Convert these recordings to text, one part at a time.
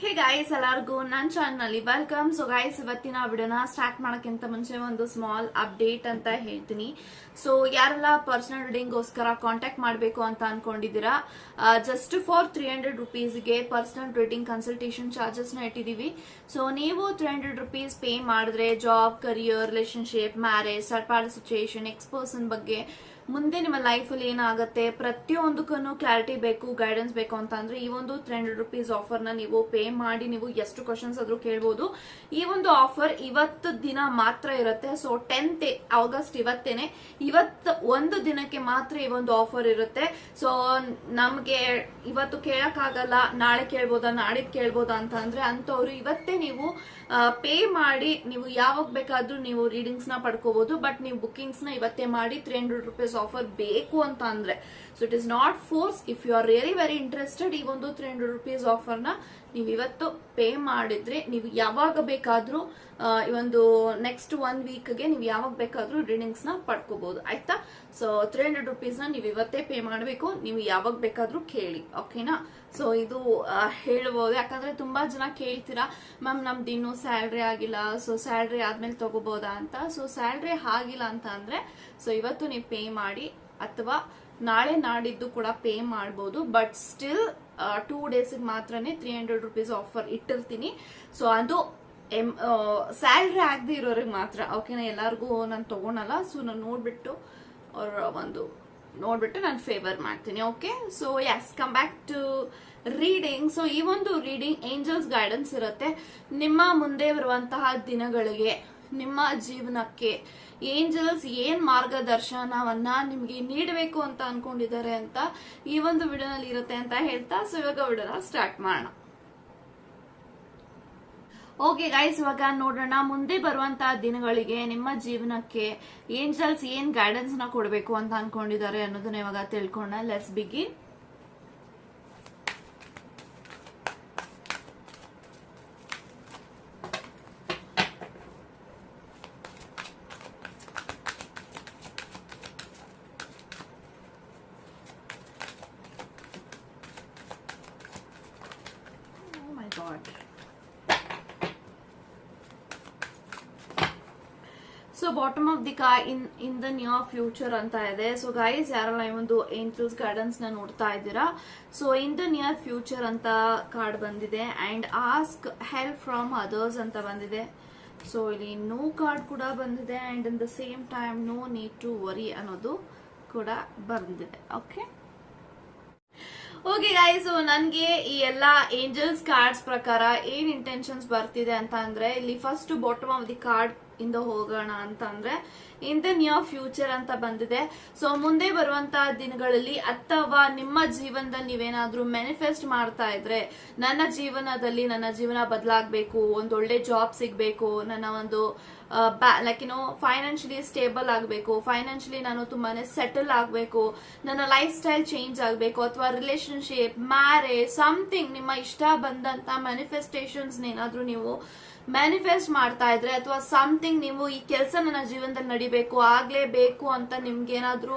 Hey guys ಎಲ್ಲರಿಗೂ ನನ್ನ ಚಾನಲ್ನಲ್ಲಿ ವೆಲ್ಕಮ್ ಸೊ ಗಾಯ್ಸ್ ಇವತ್ತಿನ ವಿಡಿಯೋನ ಸ್ಟಾರ್ಟ್ ಮಾಡೋಕ್ಕಿಂತ ಮುಂಚೆ ಒಂದು ಸ್ಮಾಲ್ ಅಪ್ಡೇಟ್ ಅಂತ ಹೇಳ್ತೀನಿ. ಸೊ ಯಾರೆಲ್ಲ ಪರ್ಸನಲ್ ರೀಡಿಂಗ್ಗೋಸ್ಕರ ಕಾಂಟ್ಯಾಕ್ಟ್ ಮಾಡಬೇಕು ಅಂತ ಅನ್ಕೊಂಡಿದ್ದೀರಾ ಜಸ್ಟ್ ಫಾರ್ ತ್ರೀ ಹಂಡ್ರೆಡ್ ರುಪೀಸ್ಗೆ ಪರ್ಸನಲ್ ರೀಡಿಂಗ್ ಕನ್ಸಲ್ಟೇಷನ್ ಚಾರ್ಜಸ್ನ ಇಟ್ಟಿದ್ದೀವಿ ಸೊ ನೀವು ತ್ರೀ ಹಂಡ್ರೆಡ್ ರುಪೀಸ್ ಪೇ ಮಾಡಿದ್ರೆ ಜಾಬ್ ಕರಿಯರ್ ರಿಲೇಷನ್ಶಿಪ್ ಮ್ಯಾರೇಜ್ ಸರ್ಪಾರ್ಡ್ ಸಿಚುಯೇಷನ್ ಎಕ್ಸ್ಪರ್ಸನ್ ಬಗ್ಗೆ ಮುಂದೆ ನಿಮ್ಮ ಲೈಫಲ್ಲಿ ಏನಾಗುತ್ತೆ? ಪ್ರತಿಯೊಂದಕ್ಕೂ ಕ್ಲಾರಿಟಿ ಬೇಕು ಗೈಡೆನ್ಸ್ ಬೇಕು ಅಂತ ಅಂದ್ರೆ ಈ ಒಂದು ತ್ರೀ ಹಂಡ್ರೆಡ್ ರುಪೀಸ್ ಆಫರ್ನ ನೀವು ಪೇ ಮಾಡಿ ನೀವು ಎಷ್ಟು ಕ್ವಶನ್ಸ್ ಆದ್ರೂ ಕೇಳ್ಬೋದು. ಈ ಒಂದು ಆಫರ್ ಇವತ್ತು ದಿನ ಮಾತ್ರ ಇರುತ್ತೆ. ಸೊ ಟೆಂತ್ ಆಗಸ್ಟ್ ಇವತ್ತೇನೆ. ಇವತ್ತು ಒಂದು ದಿನಕ್ಕೆ ಮಾತ್ರ ಈ ಒಂದು ಆಫರ್ ಇರುತ್ತೆ. ಸೊ ನಮ್ಗೆ ಇವತ್ತು ಕೇಳಕ್ಕಾಗಲ್ಲ, ನಾಳೆ ಕೇಳ್ಬೋದಾ ನಾಡಿದ್ ಕೇಳ್ಬೋದಾ ಅಂತ ಅಂದ್ರೆ ಅಂತವ್ರು ಇವತ್ತೇ ನೀವು ಪೇ ಮಾಡಿ ನೀವು ಯಾವಾಗ ಬೇಕಾದ್ರೂ ನೀವು ರೀಡಿಂಗ್ಸ್ನ ಪಡ್ಕೋಬಹುದು ಬಟ್ ನೀವು ಬುಕಿಂಗ್ಸ್ನ ಇವತ್ತೇ ಮಾಡಿ ತ್ರೀ ಹಂಡ್ರೆಡ್ ರುಪೀಸ್ ಆಫರ್ ಬೇಕು ಅಂತ ಅಂದ್ರೆ so it is not force if you are really very interested ಈ ಒಂದು ತ್ರೀ ಹಂಡ್ರೆಡ್ ರುಪೀಸ್ ಆಫರ್ನ ನೀವು ಇವತ್ತು ಪೇ ಮಾಡಿದ್ರೆ ನೀವು ಯಾವಾಗ ಬೇಕಾದ್ರೂ ಈ ಒಂದು ನೆಕ್ಸ್ಟ್ ಒನ್ ವೀಕ್ಗೆ ನೀವು ಯಾವಾಗ ಬೇಕಾದ್ರೂ ರೀಡಿಂಗ್ಸ್ನ ಪಡ್ಕೋಬಹುದು ಆಯ್ತಾ? ಸೊ ತ್ರೀ ಹಂಡ್ರೆಡ್ ರುಪೀಸ್ನ ನೀವು ಇವತ್ತೇ ಪೇ ಮಾಡಬೇಕು. ನೀವು ಯಾವಾಗ ಬೇಕಾದ್ರೂ ಕೇಳಿ. ಓಕೆನಾ ಸೊ ಇದು ಹೇಳ್ಬೋದು. ಯಾಕಂದ್ರೆ ತುಂಬಾ ಜನ ಕೇಳ್ತೀರಾ, ಮ್ಯಾಮ್, ನಮ್ದು ಇನ್ನೂ ಸ್ಯಾಲ್ರಿ ಆಗಿಲ್ಲ. ಸೊ ಸ್ಯಾಲ್ರಿ ಆದ್ಮೇಲೆ ತಗೋಬಹುದಾ ಅಂತ. ಸೊ ಸ್ಯಾಲ್ರಿ ಆಗಿಲ್ಲ ಅಂತ ಅಂದ್ರೆ ಸೊ ಇವತ್ತು ನೀವು ಪೇ ಮಾಡಿ, ಅಥವಾ ನಾಳೆ ನಾಡಿದ್ದು ಕೂಡ ಪೇ ಮಾಡ್ಬೋದು ಬಟ್ ಸ್ಟಿಲ್ ಟೂ ಡೇಸಿಗೆ ಮಾತ್ರನೇ ತ್ರೀ ಹಂಡ್ರೆಡ್ ರುಪೀಸ್ ಆಫರ್ ಇಟ್ಟಿರ್ತೀನಿ. ಸೊ ಅದು ಎಂ ಸ್ಯಾಲ್ರಿ ಆಗದೆ ಇರೋರಿಗೆ ಮಾತ್ರ. ಓಕೆನಾ ಎಲ್ಲರಿಗೂ ನಾನು ತೊಗೊಳಲ್ಲ ಸೊ ನಾನು ನೋಡ್ಬಿಟ್ಟು ಅವ್ರ ಒಂದು, ನೋಡ್ಬಿಟ್ಟು ನಾನು ಫೇವರ್ ಮಾಡ್ತೀನಿ okay so yes come back to reading so ಈ ಒಂದು ರೀಡಿಂಗ್ ಏಂಜಲ್ಸ್ ಗೈಡೆನ್ಸ್ ಇರುತ್ತೆ. ನಿಮ್ಮ ಮುಂದೆ ಬರುವಂತಹ ದಿನಗಳಿಗೆ ನಿಮ್ಮ ಜೀವನಕ್ಕೆ ಏಂಜಲ್ಸ್ ಏನ್ ಮಾರ್ಗದರ್ಶನವನ್ನ ನಿಮ್ಗೆ ನೀಡಬೇಕು ಅಂತ ಅನ್ಕೊಂಡಿದ್ದಾರೆ ಅಂತ ಈ ಒಂದು ವಿಡಿಯೋನಲ್ಲಿ ಇರುತ್ತೆ ಅಂತ ಹೇಳ್ತಾ ಸೊ ಇವಾಗ ವಿಡಿಯೋನ ಸ್ಟಾರ್ಟ್ ಮಾಡೋಣ. ಓಕೆ ಗೈಸ್ ಇವಾಗ ನೋಡೋಣ ಮುಂದೆ ಬರುವಂತಹ ದಿನಗಳಿಗೆ ನಿಮ್ಮ ಜೀವನಕ್ಕೆ ಏಂಜಲ್ಸ್ ಏನ್ ಗೈಡೆನ್ಸ್ನ ಕೊಡಬೇಕು ಅಂತ ಅನ್ಕೊಂಡಿದ್ದಾರೆ ಅನ್ನೋದನ್ನ ಇವಾಗ ತಿಳ್ಕೊಂಡ let's begin Oh so bottom of the ಕಾ in in the near future ಅಂತ ಇದೆ ಸೊ ಗೈಸ್ ಯಾರಲ್ಲ ಈ ಒಂದು ಏಂಜಲ್ಸ್ ಗಾರ್ಡನ್ಸ್ನ ನೋಡ್ತಾ ಇದ್ದೀರಾ so in the near future ಅಂತ ಕಾರ್ಡ್ ಬಂದಿದೆ and ask help from others ಅಂತ ಬಂದಿದೆ ಸೊ ಇಲ್ಲಿ ನೋ ಕಾರ್ಡ್ ಕೂಡ ಬಂದಿದೆ and in the same time no need to worry ಅನ್ನೋದು ಕೂಡ ಬಂದಿದೆ ಓಕೆ ಓಕೆ ಗಾಯ್ಸ್ ನನ್ಗೆ ಈ ಎಲ್ಲ ಏಂಜಲ್ಸ್ ಕಾರ್ಡ್ಸ್ ಪ್ರಕಾರ ಏನ್ ಇಂಟೆನ್ಷನ್ಸ್ ಬರ್ತಿದೆ ಅಂತ ಅಂದ್ರೆ ಇಲ್ಲಿ first bottom of the card ಇಂದ ಹೋಗೋಣ ಅಂತ ಅಂದ್ರೆ ಇನ್ ದ ನಿಯರ್ ಫ್ಯೂಚರ್ ಅಂತ ಬಂದಿದೆ. ಸೊ ಮುಂದೆ ಬರುವಂತಹ ದಿನಗಳಲ್ಲಿ ಅಥವಾ ನಿಮ್ಮ ಜೀವನದಲ್ಲಿ ನೀವೇನಾದ್ರೂ ಮ್ಯಾನಿಫೆಸ್ಟ್ ಮಾಡ್ತಾ ಇದ್ರೆ ನನ್ನ ಜೀವನದಲ್ಲಿ ನನ್ನ ಜೀವನ ಬದಲಾಗಬೇಕು, ಒಂದು ಒಳ್ಳೆ ಜಾಬ್ ಸಿಗ್ಬೇಕು, ನನ್ನ ಒಂದು ಲೈಕ್ ಏನೋ ಫೈನಾನ್ಷಿಯಲಿ ಸ್ಟೇಬಲ್ ಆಗಬೇಕು ಫೈನಾನ್ಷಿಯಲಿ ನಾನು ತುಂಬಾನೇ ಸೆಟಲ್ ಆಗಬೇಕು, ನನ್ನ ಲೈಫ್ ಸ್ಟೈಲ್ ಚೇಂಜ್ ಆಗಬೇಕು, ಅಥವಾ ರಿಲೇಶನ್ಶಿಪ್ ಮ್ಯಾರೇಜ್ ಸಮಥಿಂಗ್ ನಿಮ್ಮ ಇಷ್ಟ ಬಂದಂತ ಮ್ಯಾನಿಫೆಸ್ಟೇಷನ್ಸ್ ಏನಾದ್ರೂ ನೀವು ಮ್ಯಾನಿಫೆಸ್ಟ್ ಮಾಡ್ತಾ ಇದ್ರೆ, ಅಥವಾ ಸಮಥಿಂಗ್ ನೀವು ಈ ಕೆಲಸ ನನ್ನ ಜೀವನದಲ್ಲಿ ನಡಿಬೇಕು, ಆಗ್ಲೇಬೇಕು ಅಂತ ನಿಮ್ಗೆ ಏನಾದ್ರೂ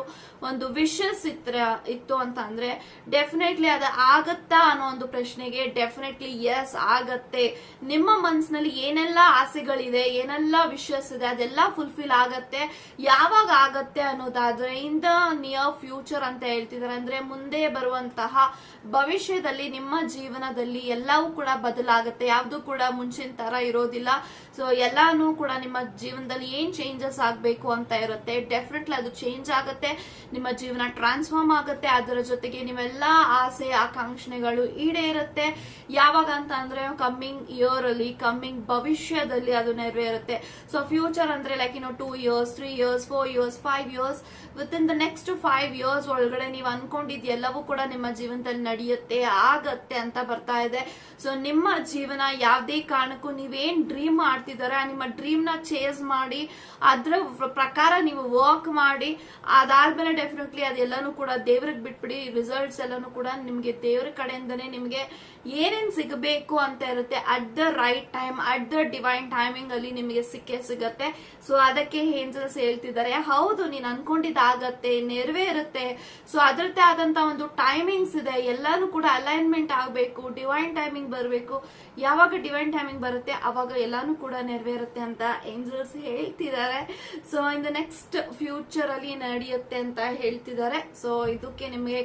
ಒಂದು ವಿಶಸ್ ಇತ್ರ, ಇತ್ತು ಅಂತ ಅಂದ್ರೆ ಡೆಫಿನೆಟ್ಲಿ ಅದು ಆಗತ್ತಾ ಅನ್ನೋ ಒಂದು ಪ್ರಶ್ನೆಗೆ ಡೆಫಿನೆಟ್ಲಿ ಎಸ್ ಆಗತ್ತೆ. ನಿಮ್ಮ ಮನ್ಸಿನಲ್ಲಿ ಏನೆಲ್ಲ ಆಸೆಗಳಿದೆ, ಏನೆಲ್ಲ ವಿಶಸ್ ಇದೆ, ಅದೆಲ್ಲ ಫುಲ್ಫಿಲ್ ಆಗತ್ತೆ. ಯಾವಾಗ ಆಗತ್ತೆ ಅನ್ನೋದಾದ್ರೆ ಇನ್ ದ ನಿಯರ್ ಫ್ಯೂಚರ್ ಅಂತ ಹೇಳ್ತಿದ್ದಾರೆ ಅಂದ್ರೆ ಮುಂದೆ ಬರುವಂತಹ ಭವಿಷ್ಯದಲ್ಲಿ ನಿಮ್ಮ ಜೀವನದಲ್ಲಿ ಎಲ್ಲವೂ ಕೂಡ ಬದಲಾಗುತ್ತೆ. ಯಾವ್ದು ಕೂಡ ಮುಂಚಿನ ತರ ಇರೋದಿಲ್ಲ. ಸೊ ಎಲ್ಲಾನು ಕೂಡ ನಿಮ್ಮ ಜೀವನದಲ್ಲಿ ಏನ್ ಚೇಂಜಸ್ ಆಗ್ಬೇಕು ಅಂತ ಇರುತ್ತೆ. ಡೆಫಿನೆಟ್ಲಿ ಅದು ಚೇಂಜ್ ಆಗುತ್ತೆ. ನಿಮ್ಮ ಜೀವನ ಟ್ರಾನ್ಸ್ಫಾರ್ಮ್ ಆಗುತ್ತೆ. ಅದರ ಜೊತೆಗೆ ನಿಮ್ಮೆಲ್ಲ ಆಸೆ, ಆಕಾಂಕ್ಷೆಗಳು ಈಡೇ ಇರುತ್ತೆ. ಯಾವಾಗ ಅಂತ ಅಂದ್ರೆ ಕಮ್ಮಿಂಗ್ ಇಯರ್ ಅಲ್ಲಿ ಕಮ್ಮಿಂಗ್ ಭವಿಷ್ಯದಲ್ಲಿ ಅದು ನೆರವೇರುತ್ತೆ. ಸೊ ಫ್ಯೂಚರ್ ಅಂದ್ರೆ ಲೈಕ್ ಇನ್ನು two years three years four years five years within the next five years ಒಳಗಡೆ ನೀವು ಅನ್ಕೊಂಡಿದ್ ಎಲ್ಲವೂ ಕೂಡ ನಿಮ್ಮ ಜೀವನದಲ್ಲಿ ನಡೆಯುತ್ತೆ, ಆಗತ್ತೆ ಅಂತ ಬರ್ತಾ ಇದೆ. ಸೊ ನಿಮ್ಮ ಜೀವನ ಯಾವುದೇ ಕಾರಣಕ್ಕೂ ನೀವೇನ್ ಡ್ರೀಮ್ ಮಾಡ್ತಿದಾರ ನಿಮ್ಮ ಡ್ರೀಮ್ನ ಚೇಸ್ ಮಾಡಿ, ಅದ್ರ ಪ್ರಕಾರ ನೀವು ವರ್ಕ್ ಮಾಡಿ, ಅದಾದ್ಮೇಲೆ ಡೆಫಿನೆಟ್ಲಿ ಅದೆಲ್ಲನೂ ಕೂಡ ದೇವ್ರಿಗೆ ಬಿಟ್ಬಿಡಿ ರಿಸಲ್ಟ್ಸ್ ಎಲ್ಲಾನು ಕೂಡ ನಿಮ್ಗೆ ದೇವ್ರ ಕಡೆಯಿಂದನೇ ನಿಮ್ಗೆ ಏನೇನ್ ಸಿಗಬೇಕು ಅಂತ ಇರುತ್ತೆ at the right time at the divine timing ಅಲ್ಲಿ ನಿಮಗೆ ಸಿಕ್ಕೇ ಸಿಗತ್ತೆ. ಸೊ ಅದಕ್ಕೆ ಏಂಜಲ್ಸ್ ಹೇಳ್ತಿದ್ದಾರೆ. ಹೌದು, ನೀನ್ ಅನ್ಕೊಂಡಿದ್ದಾಗತ್ತೆ, ನೆರವೇರುತ್ತೆ. ಸೊ ಅದರದ್ದೇ ಆದಂತ ಒಂದು ಟೈಮಿಂಗ್ಸ್ ಇದೆ. ಎಲ್ಲಾನು ಕೂಡ ಅಲೈನ್ಮೆಂಟ್ ಆಗಬೇಕು ಡಿವೈನ್ ಟೈಮಿಂಗ್ ಬರಬೇಕು. ಯಾವಾಗ ಡಿವೈನ್ ಟೈಮಿಂಗ್ ಬರುತ್ತೆ, ಅವಾಗ ಎಲ್ಲಾನು ಕೂಡ ನೆರವೇರುತ್ತೆ ಅಂತ ಏಂಜಲ್ಸ್ ಹೇಳ್ತಿದ್ದಾರೆ. So in the next future ಅಲ್ಲಿ ನಡೆಯುತ್ತೆ ಅಂತ ಹೇಳ್ತಿದ್ದಾರೆ. ಸೊ ಇದಕ್ಕೆ ನಿಮಗೆ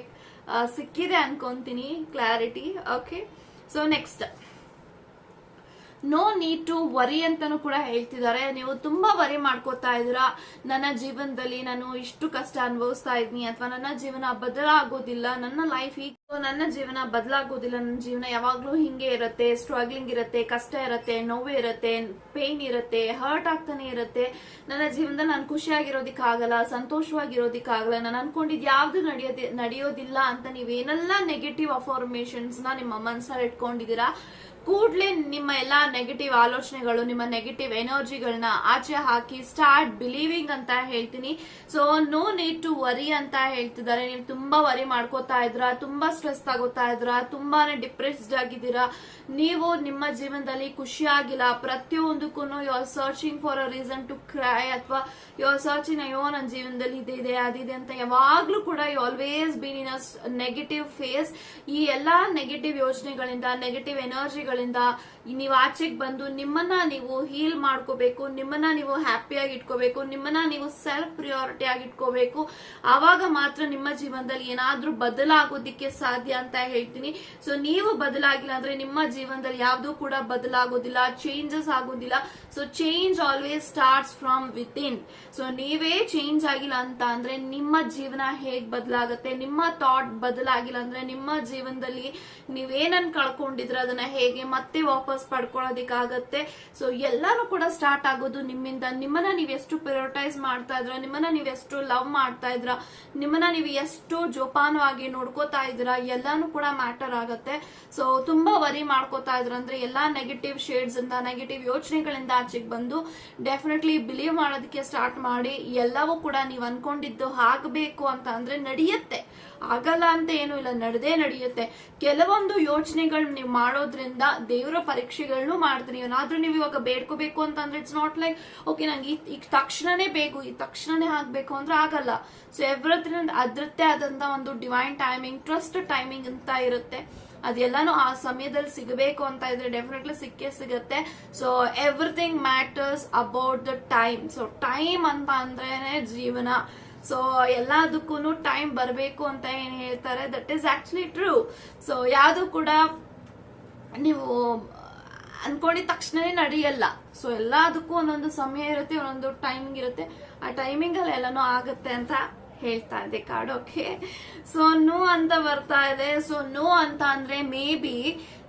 ಸಿಕ್ಕಿದೆ ಅನ್ಕೊಂತೀನಿ clarity okay so next no need to worry ಅಂತಾನು ಕೂಡ ಹೇಳ್ತಿದ್ದಾರೆ. ನೀವು ತುಂಬಾ ವರಿ ಮಾಡ್ಕೋತಾ ಇದ್ದೀರಾ. ನನ್ನ ಜೀವನದಲ್ಲಿ ನಾನು ಇಷ್ಟು ಕಷ್ಟ ಅನುಭವಿಸ್ತಾ ಇದ್ದೀನಿ ಅಥವಾ ನನ್ನ ಜೀವನ ಬದಲಾಗೋದಿಲ್ಲ. ನನ್ನ ಲೈಫ್ ಈಗ ನನ್ನ ಜೀವನ ಬದಲಾಗೋದಿಲ್ಲ. ನನ್ನ ಜೀವನ ಯಾವಾಗ್ಲೂ ಹಿಂಗೆ ಇರುತ್ತೆ. ಸ್ಟ್ರಗ್ಲಿಂಗ್ ಇರುತ್ತೆ, ಕಷ್ಟ ಇರುತ್ತೆ, ನೋವು ಇರುತ್ತೆ ಪೇನ್ ಇರುತ್ತೆ ಹರ್ಟ್ ಆಗ್ತಾನೆ ಇರುತ್ತೆ. ನನ್ನ ಜೀವನದಲ್ಲಿ ನಾನು ಖುಷಿಯಾಗಿರೋದಿಕ್ಕಾಗಲ್ಲ, ಸಂತೋಷವಾಗಿರೋದಿಕ್ಕಾಗಲ್ಲ. ನಾನು ಅನ್ಕೊಂಡಿದ್ ಯಾವ್ದು ನಡೆಯೋದಿ ನಡೆಯೋದಿಲ್ಲ ಅಂತ ನೀವೇನೆಲ್ಲ ನೆಗೆಟಿವ್ ಅಫಾರ್ಮೇಶನ್ಸ್ನ ನಿಮ್ಮ ಮನಸ್ಸಲ್ಲಿ ಇಟ್ಕೊಂಡಿದ್ದೀರಾ? ಕೂಡ್ಲೆ ನಿಮ್ಮ ಎಲ್ಲಾ ನೆಗೆಟಿವ್ ಆಲೋಚನೆಗಳು, ನಿಮ್ಮ ನೆಗೆಟಿವ್ ಎನರ್ಜಿಗಳನ್ನ ಆಚೆ ಹಾಕಿ ಸ್ಟಾರ್ಟ್ ಬಿಲೀವಿಂಗ್ ಅಂತ ಹೇಳ್ತೀನಿ. So no need to worry ಅಂತ ಹೇಳ್ತಿದ್ದಾರೆ. ನೀವು ತುಂಬಾ ವರಿ ಮಾಡ್ಕೋತಾ ಇದ್ರ ತುಂಬಾ ಸ್ಟ್ರೆಸ್ ಆಗೋತಾ ಇದ್ರ ತುಂಬಾನೇ ಡಿಪ್ರೆಸ್ಡ್ ಆಗಿದ್ದೀರಾ. ನೀವು ನಿಮ್ಮ ಜೀವನದಲ್ಲಿ ಖುಷಿಯಾಗಿಲ್ಲ. ಪ್ರತಿಯೊಂದಕ್ಕೂ you are searching for a reason to cry ಅಥವಾ ಯು ಆರ್ ಸರ್ಚಿಂಗ್ ಅಯ್ಯೋ ನನ್ನ ಜೀವನದಲ್ಲಿ ಇದೆ ಅದಿದೆ ಅಂತ ಯಾವಾಗ್ಲೂ ಕೂಡ you always been in a negative phase ಈ ಎಲ್ಲಾ ನೆಗೆಟಿವ್ ಯೋಚನೆಗಳಿಂದ ನೆಗೆಟಿವ್ ಎನರ್ಜಿಗಳಿಂದ ನೀವು ಆಚೆಗೆ ಬಂದು ನಿಮ್ಮನ್ನ ನೀವು ಹೀಲ್ ಮಾಡ್ಕೋಬೇಕು, ನಿಮ್ಮನ್ನ ನೀವು ಹ್ಯಾಪಿಯಾಗಿ ಇಟ್ಕೋಬೇಕು, ನಿಮ್ಮನ್ನ ನೀವು ಸೆಲ್ಫ್ ಪ್ರಿಯಾರಿಟಿ ಆಗಿ ಇಟ್ಕೋಬೇಕು. ಆವಾಗ ಮಾತ್ರ ನಿಮ್ಮ ಜೀವನದಲ್ಲಿ ಏನಾದ್ರೂ ಬದಲಾಗೋದಿಕ್ಕೆ ಸಾಧ್ಯ ಅಂತ ಹೇಳ್ತೀನಿ. ಸೊ ನೀವು ಬದಲಾಗಿಲ್ಲ ಅಂದ್ರೆ ನಿಮ್ಮ ಜೀವನದಲ್ಲಿ ಯಾವ್ದು ಕೂಡ ಬದಲಾಗೋದಿಲ್ಲ ಚೇಂಜಸ್ ಆಗೋದಿಲ್ಲ. So change always starts from within so ನೀವೇ ಚೇಂಜ್ ಆಗಿಲ್ಲ ಅಂತ ಅಂದ್ರೆ ನಿಮ್ಮ ಜೀವನ ಹೇಗ್ ಬದಲಾಗುತ್ತೆ, ನಿಮ್ಮ ಥಾಟ್ ಬದಲಾಗಿಲ್ಲ ಅಂದ್ರೆ ನಿಮ್ಮ ಜೀವನದಲ್ಲಿ ನೀವೇನನ್ ಕಳ್ಕೊಂಡಿದ್ರೆ ಅದನ್ನ ಹೇಗೆ ಮತ್ತೆ ವಾಪಸ್ ಪಡ್ಕೊಳ್ಳೋದಿಕ್ಕಾಗತ್ತೆ. ಸೊ ಎಲ್ಲಾನು ಕೂಡ ಸ್ಟಾರ್ಟ್ ಆಗೋದು ನಿಮ್ಮಿಂದ. ನಿಮ್ಮನ್ನ ನೀವು ಎಷ್ಟು ಪ್ರಿಯೋರಿಟೈಸ್ ಮಾಡ್ತಾ ಇದ್ರ, ನಿಮ್ಮನ್ನ ನೀವು ಎಷ್ಟು ಲವ್ ಮಾಡ್ತಾ ಇದ್ರ, ನಿಮ್ಮನ್ನ ನೀವು ಎಷ್ಟು ಜೋಪಾನವಾಗಿ ನೋಡ್ಕೋತಾ ಇದ್ರ, ಎಲ್ಲಾನು ಕೂಡ ಮ್ಯಾಟರ್ ಆಗತ್ತೆ. ಸೊ ತುಂಬಾ ವರಿ ಮಾಡ್ಕೋತಾ ಇದ್ರ. ಅಂದ್ರೆ ಎಲ್ಲಾ ನೆಗೆಟಿವ್ ಶೇಡ್ಸ್ ಇಂದ ನೆಗೆಟಿವ್ ಯೋಚನೆಗಳಿಂದ ಆಚೆಗೆ ಬಂದು ಡೆಫಿನೆಟ್ಲಿ ಬಿಲೀವ್ ಮಾಡೋದಕ್ಕೆ ಸ್ಟಾರ್ಟ್ ಮಾಡಿ ಎಲ್ಲವೂ ಕೂಡ ನೀವು ಅನ್ಕೊಂಡಿದ್ದು ಆಗ್ಬೇಕು ಅಂತ ಅಂದ್ರೆ ನಡೆಯುತ್ತೆ. ಆಗಲ್ಲ ಅಂತ ಏನು ಇಲ್ಲ, ನಡೆದೇ ನಡೆಯುತ್ತೆ. ಕೆಲವೊಂದು ಯೋಚನೆಗಳು ನೀವು ಮಾಡೋದ್ರಿಂದ ದೇವರ ಪರೀಕ್ಷೆಗಳನ್ನು ಮಾಡ್ತೀನಿ. ಏನಾದ್ರೂ ನೀವು ಇವಾಗ ಬೇಡ್ಕೋಬೇಕು ಅಂತಂದ್ರೆ ಇಟ್ಸ್ ನಾಟ್ ಲೈಕ್ ಓಕೆ ನಂಗೆ ಈಗ ತಕ್ಷಣನೇ ಬೇಕು, ಈ ತಕ್ಷಣನೇ ಆಗ್ಬೇಕು ಅಂದ್ರೆ ಆಗಲ್ಲ. ಸೊ ಎವ್ರದ್ರಿಂದ ಅದ್ರದ್ದೇ ಆದಂತ ಒಂದು ಡಿವೈನ್ ಟೈಮಿಂಗ್ ಟ್ರಸ್ಟ್ ಟೈಮಿಂಗ್ ಅಂತ ಇರುತ್ತೆ. ಅದೆಲ್ಲಾನು ಆ ಸಮಯದಲ್ಲಿ ಸಿಗಬೇಕು ಅಂತ ಇದ್ರೆ ಡೆಫಿನೆಟ್ಲಿ ಸಿಕ್ಕೇ ಸಿಗುತ್ತೆ. So everything matters about the time so time ಅಂತ ಅಂದ್ರೇನೆ ಜೀವನ. ಸೊ ಎಲ್ಲದಕ್ಕೂ ಟೈಮ್ ಬರಬೇಕು ಅಂತ ಏನ್ ಹೇಳ್ತಾರೆ? That is actually true so ಯಾವುದು ಕೂಡ ನೀವು ಅನ್ಕೊಂಡಿದ ತಕ್ಷಣನೇ ನಡೆಯಲ್ಲ. ಸೊ ಎಲ್ಲದಕ್ಕೂ ಒಂದೊಂದು ಸಮಯ ಇರುತ್ತೆ, ಒಂದೊಂದು ಟೈಮಿಂಗ್ ಇರುತ್ತೆ. ಆ ಟೈಮಿಂಗ್ ಅಲ್ಲಿ ಎಲ್ಲಾನು ಆಗುತ್ತೆ ಅಂತ ಹೇಳ್ತಾ ಇದೆ ಕಾಡೋಕೆ. ಸೊ ನೋ ಅಂತ ಬರ್ತಾ ಇದೆ. ಸೊ ನೋ ಅಂತ ಅಂದ್ರೆ ಮೇ ಬಿ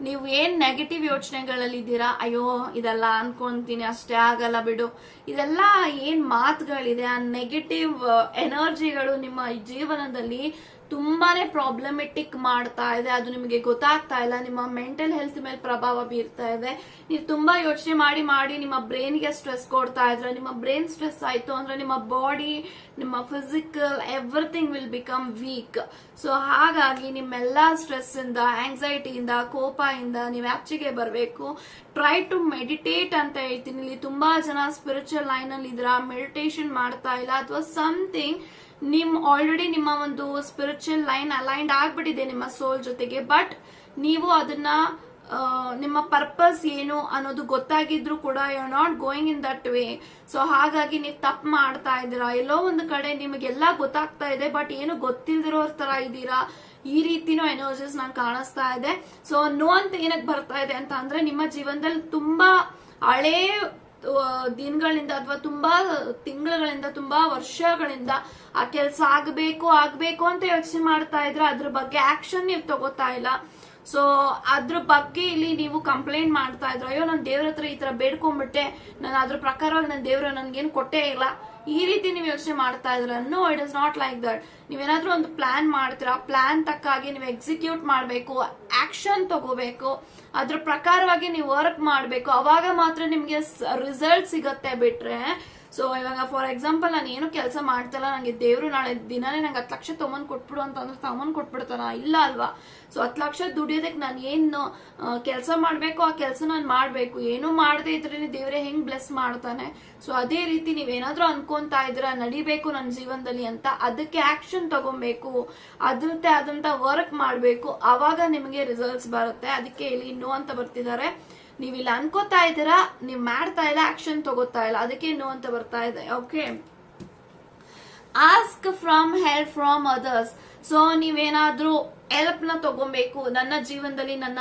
ನೀವು ಏನ್ ನೆಗೆಟಿವ್ ಯೋಚನೆಗಳಲ್ಲಿ ಇದ್ದೀರಾ ಅಯ್ಯೋ, ಇದೆಲ್ಲ ಅನ್ಕೊಂತೀನಿ, ಅಷ್ಟೇ ಆಗಲ್ಲ ಬಿಡು. ಇದೆಲ್ಲ ಏನ್ ಮಾತುಗಳಿದೆ? ಆ ನೆಗೆಟಿವ್ ಎನರ್ಜಿಗಳು ನಿಮ್ಮ ಜೀವನದಲ್ಲಿ ತುಂಬಾನೇ ಪ್ರಾಬ್ಲಮೆಟಿಕ್ ಮಾಡ್ತಾ ಇದೆ. ಅದು ನಿಮಗೆ ಗೊತ್ತಾಗ್ತಾ ಇಲ್ಲ. ನಿಮ್ಮ ಮೆಂಟಲ್ ಹೆಲ್ತ್ ಮೇಲೆ ಪ್ರಭಾವ ಬೀರ್ತಾ ಇದೆ. ನೀವು ತುಂಬಾ ಯೋಚನೆ ಮಾಡಿ ಮಾಡಿ ನಿಮ್ಮ ಬ್ರೈನ್ಗೆ ಸ್ಟ್ರೆಸ್ ಕೊಡ್ತಾ ಇದ್ರೆ, ನಿಮ್ಮ ಬ್ರೈನ್ ಸ್ಟ್ರೆಸ್ ಆಯ್ತು ಅಂದ್ರೆ ನಿಮ್ಮ ಬಾಡಿ ನಿಮ್ಮ physical everything will become weak so ಹಾಗಾಗಿ ನಿಮ್ಮೆಲ್ಲ ಸ್ಟ್ರೆಸ್ ಇಂದ ಆಂಗ್ಸೈಟಿಯಿಂದ ಕೋಪದಿಂದ ನೀವು ಆಚೆಗೆ ಬರಬೇಕು. ಟ್ರೈ ಟು ಮೆಡಿಟೇಟ್ ಅಂತ ಹೇಳ್ತೀನಿ. ಇಲ್ಲಿ ತುಂಬಾ ಜನ ಸ್ಪಿರಿಚುವಲ್ ಲೈನ್ ಅಲ್ಲಿ ಇದ್ರ ಮೆಡಿಟೇಷನ್ ಮಾಡ್ತಾ ಇಲ್ಲ. ಅಥವಾ ಸಮಥಿಂಗ್ ನಿಮ್ ಆಲ್ರೆಡಿ ನಿಮ್ಮ ಒಂದು ಸ್ಪಿರಿಚುವಲ್ ಲೈನ್ ಅಲೈನ್ಡ್ ಆಗ್ಬಿಟ್ಟಿದೆ ನಿಮ್ಮ ಸೋಲ್ ಜೊತೆಗೆ. ಬಟ್ ನೀವು ಅದನ್ನ ನಿಮ್ಮ ಪರ್ಪಸ್ ಏನು ಅನ್ನೋದು ಗೊತ್ತಾಗಿದ್ರು ಕೂಡ you are not going in that way so ಹಾಗಾಗಿ ನೀವು ತಪ್ಪು ಮಾಡ್ತಾ ಇದ್ದೀರಾ? ಎಲ್ಲೋ ಒಂದು ಕಡೆ ನಿಮಗೆಲ್ಲ ಗೊತ್ತಾಗ್ತಾ ಇದೆ ಬಟ್ ಏನು ಗೊತ್ತಿಲ್ದಿರೋ ತರ ಇದ್ದೀರಾ? ಈ ರೀತಿನೂ ಎನರ್ಜೀಸ್ ನಂಗೆ ಕಾಣಿಸ್ತಾ ಇದೆ. ಸೊ ನೋ ಅಂತ ಏನಕ್ಕೆ ಬರ್ತಾ ಇದೆ ಅಂತ ಅಂದ್ರೆ, ನಿಮ್ಮ ಜೀವನದಲ್ಲಿ ತುಂಬಾ ಹಳೇ ದಿನಗಳಿಂದ ಅಥವಾ ತುಂಬಾ ತಿಂಗಳುಗಳಿಂದ, ತುಂಬಾ ವರ್ಷಗಳಿಂದ ಆ ಕೆಲಸ ಆಗ್ಬೇಕು ಆಗ್ಬೇಕು ಅಂತ ಯೋಚನೆ ಮಾಡ್ತಾ ಇದ್ರೆ ಅದ್ರ ಬಗ್ಗೆ ಆಕ್ಷನ್ ನೀವು ತಗೋತಾ ಇಲ್ಲ. ಸೊ ಅದ್ರ ಬಗ್ಗೆ ಇಲ್ಲಿ ನೀವು ಕಂಪ್ಲೇಂಟ್ ಮಾಡ್ತಾ ಇದ್ರು, ಅಯ್ಯೋ ನಾನು ದೇವ್ರ ಹತ್ರ ಈ ತರ ಬೇಡ್ಕೊಂಡ್ಬಿಟ್ಟೆ ನಾನು ಅದ್ರ ಪ್ರಕಾರವಾಗಿ ನನ್ನ ದೇವ್ರ ನನ್ಗೇನು ಕೊಟ್ಟೇ ಇಲ್ಲ, ಈ ರೀತಿ ನೀವು ಯೋಚನೆ ಮಾಡ್ತಾ ಇದ್ರ? No it is not like that ನೀವೇನಾದ್ರೂ ಒಂದು ಪ್ಲಾನ್ ಮಾಡ್ತೀರಾ ಪ್ಲಾನ್ ತಕ್ಕಾಗಿ ನೀವು ಎಕ್ಸಿಕ್ಯೂಟ್ ಮಾಡಬೇಕು ಆಕ್ಷನ್ ತಗೋಬೇಕು, ಅದ್ರ ಪ್ರಕಾರವಾಗಿ ನೀವು ವರ್ಕ್ ಮಾಡಬೇಕು, ಅವಾಗ ಮಾತ್ರ ನಿಮಗೆ ರಿಸಲ್ಟ್ ಸಿಗತ್ತೆ ಬಿಟ್ರೆ ಸೊ ಇವಾಗ ಫಾರ್ ಎಕ್ಸಾಂಪಲ್ ನಾನು ಏನು ಕೆಲಸ ಮಾಡ್ತಲ್ಲ ನನಗೆ ದೇವರು ನಾಳೆ ದಿನಾನೇ ನಂಗೆ ಹತ್ತು ಲಕ್ಷ ತಗೊಂಡ್ ಕೊಟ್ಬಿಡು ಅಂತಂದ್ರೆ ತಮ್ಮನ್ ಕೊಟ್ಬಿಡ್ತಾನ ಇಲ್ಲ ಅಲ್ವಾ? ಸೊ ಹತ್ತು ಲಕ್ಷ ದುಡಿಯೋದಕ್ಕೆ ನಾನು ಏನು ಕೆಲಸ ಮಾಡಬೇಕು, ಆ ಕೆಲಸ ನಾನು ಮಾಡಬೇಕು. ಏನು ಮಾಡದೇ ಇದ್ರೆ ದೇವರೇ ಹೆಂಗ್ ಬ್ಲೆಸ್ ಮಾಡ್ತಾನೆ? ಸೊ ಅದೇ ರೀತಿ ನೀವೇನಾದ್ರೂ ಅನ್ಕೊಂತಾ ಇದ್ರ ನಡಿಬೇಕು ನನ್ನ ಜೀವನದಲ್ಲಿ ಅಂತ, ಅದಕ್ಕೆ ಆಕ್ಷನ್ ತಗೊಬೇಕು, ಅದ್ರದ್ದೇ ಆದಂತ ವರ್ಕ್ ಮಾಡಬೇಕು ಆವಾಗ ನಿಮಗೆ ರಿಸಲ್ಟ್ಸ್ ಬರುತ್ತೆ. ಅದಕ್ಕೆ ಇಲ್ಲಿ ನೋ ಅಂತ ಬರ್ತಿದ್ದಾರೆ. ನೀವ್ ಇಲ್ಲಿ ಅನ್ಕೋತಾ ಇದ್ದೀರಾ? ನೀವು ಮಾಡ್ತಾ ಇಲ್ಲ ಆಕ್ಷನ್ ತಗೋತಾ ಇಲ್ಲ. ಅದಕ್ಕೆ ನೋ ಅಂತ ಬರ್ತಾ ಇದೆ. Okay ask from help from others so, ನೀವೇನಾದ್ರೂ ಹೆಲ್ಪ್ನ ತಗೊಬೇಕು. ನನ್ನ ಜೀವನದಲ್ಲಿ ನನ್ನ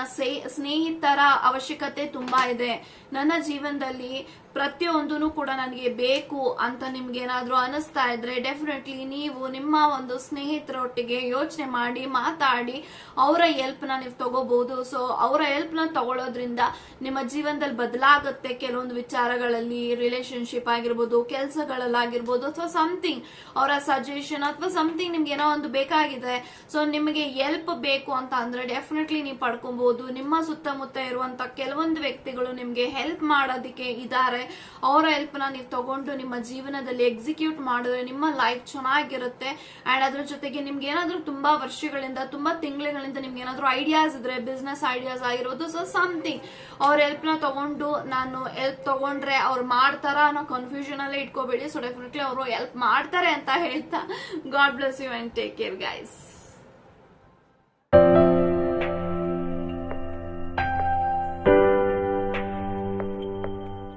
ಸ್ನೇಹಿತರ ಅವಶ್ಯಕತೆ ತುಂಬಾ ಇದೆ. ನನ್ನ ಜೀವನದಲ್ಲಿ ಪ್ರತಿಯೊಂದೂ ಕೂಡ ನನಗೆ ಬೇಕು ಅಂತ ನಿಮ್ಗೆ ಏನಾದ್ರೂ ಅನಿಸ್ತಾ ಇದ್ರೆ ಡೆಫಿನೆಟ್ಲಿ ನೀವು ನಿಮ್ಮ ಒಂದು ಸ್ನೇಹಿತರೊಟ್ಟಿಗೆ ಯೋಚನೆ ಮಾಡಿ, ಮಾತಾಡಿ, ಅವರ ಹೆಲ್ಪ್ನ ನೀವು ತಗೋಬಹುದು ಸೊ ಅವರ ಹೆಲ್ಪ್ನ ತಗೊಳ್ಳೋದ್ರಿಂದ ನಿಮ್ಮ ಜೀವನದಲ್ಲಿ ಬದಲಾಗುತ್ತೆ. ಕೆಲವೊಂದು ವಿಚಾರಗಳಲ್ಲಿ ರಿಲೇಶನ್ಶಿಪ್ ಆಗಿರ್ಬೋದು, ಕೆಲಸಗಳಲ್ಲಾಗಿರ್ಬೋದು, ಅಥವಾ ಸಮಥಿಂಗ್ ಅವರ ಸಜೆಷನ್ ಅಥವಾ ಸಮಥಿಂಗ್ ನಿಮ್ಗೆ ಏನೋ ಒಂದು ಬೇಕಾಗಿದೆ ಸೊ ನಿಮಗೆ ಹೆಲ್ಪ್ ಬೇಕು ಅಂತ ಅಂದ್ರೆ ಡೆಫಿನೆಟ್ಲಿ ನೀವು ಪಡ್ಕೊಬಹುದು ನಿಮ್ಮ ಸುತ್ತಮುತ್ತ ಇರುವಂತ ಕೆಲವೊಂದು ವ್ಯಕ್ತಿಗಳು ನಿಮ್ಗೆ ಹೆಲ್ಪ್ ಮಾಡೋದಕ್ಕೆ ಇದ್ದಾರೆ. ಅವರ ಹೆಲ್ಪ್ನ ನೀವು ತಗೊಂಡು ನಿಮ್ಮ ಜೀವನದಲ್ಲಿ ಎಕ್ಸಿಕ್ಯೂಟ್ ಮಾಡಿದ್ರೆ ನಿಮ್ಮ ಲೈಫ್ ಚೆನ್ನಾಗಿರುತ್ತೆ. ಅಂಡ್ ಅದ್ರ ಜೊತೆಗೆ ನಿಮ್ಗೆ ಏನಾದ್ರು ತುಂಬಾ ವರ್ಷಗಳಿಂದ, ತುಂಬಾ ತಿಂಗಳುಗಳಿಂದ ನಿಮ್ಗೆ ಏನಾದ್ರು ಐಡಿಯಾಸ್ ಇದ್ರೆ ಬಿಸ್ನೆಸ್ ಐಡಿಯಾಸ್ ಆಗಿರೋದು ಸೊ ಸಮಥಿಂಗ್ ಅವ್ರ ಹೆಲ್ಪ್ನ ತಗೊಂಡು ನಾನು ಹೆಲ್ಪ್ ತಗೊಂಡ್ರೆ ಅವ್ರು ಮಾಡ್ತಾರ ಅನ್ನೋ ಕನ್ಫ್ಯೂಷನ್ ಅಲ್ಲೇ ಇಟ್ಕೋಬೇಡಿ. ಸೊ ಡೆಫಿನೆಟ್ಲಿ ಅವರು ಹೆಲ್ಪ್ ಮಾಡ್ತಾರೆ ಅಂತ ಹೇಳ್ತಾ. God bless you and take care guys guys.